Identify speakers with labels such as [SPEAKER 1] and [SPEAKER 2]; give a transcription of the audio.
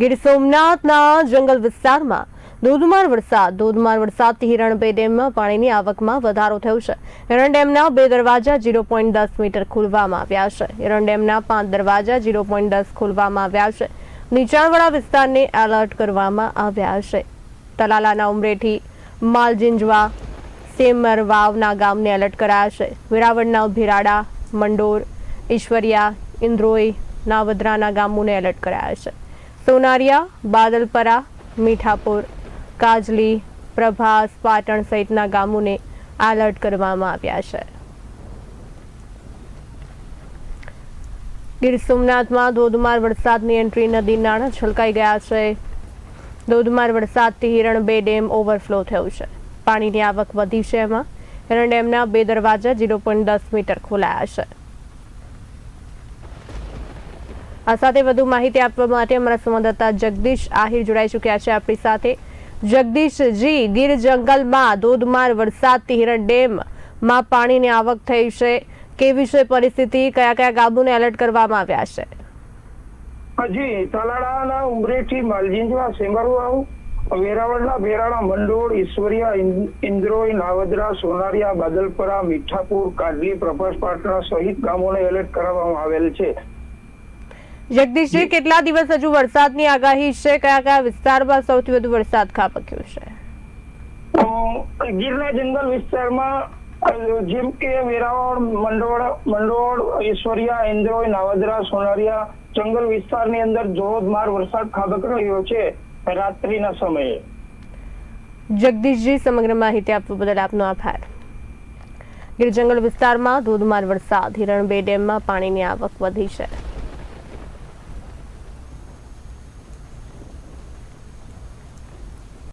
[SPEAKER 1] ગીર સોમનાથના જંગલ વિસ્તારમાં ધોધમાર વરસાદ, ધોધમાર વરસાદથી હિરણ બે ડેમમાં પાણીની આવકમાં વધારો થયો છે. હિરણ ડેમના બે દરવાજા ઝીરો પોઈન્ટ દસ મીટર ખોલવામાં આવ્યા છે. હિરણ ડેમના પાંચ દરવાજા ઝીરો પોઈન્ટ દસ ખોલવામાં આવ્યા છે. નીચાણવાળા વિસ્તારને એલર્ટ કરવામાં આવ્યા છે. તલાલાના ઉમરેઠી, માલજીંજવા, સેમર વાવના ગામને એલર્ટ કરાયા છે. વેરાવળના ભીરાડા, મંડોર, ઈશ્વરિયા, ઇન્દ્રોઈ, નાવદરાના ગામોને એલર્ટ કરાયા છે. સોનારિયા બાદલપરા, મીઠાપુર, કાજલી, પ્રભાસ, પાટણ સહિતના ગામોને એલર્ટ કરવામાં આવ્યા છે. ગીર સોમનાથમાં ધોધમાર વરસાદની એન્ટ્રી નદી નાણા છલકાઈ ગયા છે. ધોધમાર વરસાદથી હિરણ બે ડેમ ઓવરફ્લો થયો છે. પાણીની આવક વધી છે એમાં. હિરણ ડેમના બે દરવાજા ઝીરો પોઈન્ટ દસ મીટર ખોલાયા છે. આ સાથે વધુ માહિતી આપવા માટે અમારા સંવાદદાતા જગદીશ આહિર જોડાઈ ચૂક્યા છે આપણી સાથે. જગદીશજી, ગીર જંગલમાં ધોધમાર વરસાદથી હિરણ ડેમમાં પાણીની આવક થઈ છે. કેવી છે પરિસ્થિતિ? કયા કયા ગામોને એલર્ટ કરવામાં આવ્યા છે?
[SPEAKER 2] હજી તલાડાના ઉમરેઠી માલજીંજવા સેમરવાવ વેરાવળના ભેરાણા મંડોળ, ઈશ્વરિયા ઇન- ઇન્દ્રોઈ, નાવદરા, સોનારિયા, બાદલપરા, મીઠાપુર કાડલી પ્રભાસ પાટણા સહિત ગામોને એલર્ટ કરવામાં આવેલ છે.
[SPEAKER 1] જગદીશજી કેટલા દિવસ હજુ વરસાદની આગાહી છે? કયા કયા વિસ્તારમાં સૌથી વધુ વરસાદ ખાબક્યો છે?
[SPEAKER 2] ગીરના જંગલ વિસ્તારમાં જેમ કે વેરાવળ મંડોળ મંડોળ ઈશ્વરિયા ઇન્દ્રોય નાવદરા સોનારિયા જંગલ વિસ્તારની અંદર ધોધમાર વરસાદ ખાબક રહ્યો છે રાત્રિના સમયે.
[SPEAKER 1] જગદીશજી સમગ્ર માહિતી આપવા બદલ આપનો આભાર. ગીર જંગલ વિસ્તારમાં ધોધમાર વરસાદ. હિરણ બે ડેમમાં પાણીની આવક વધી છે.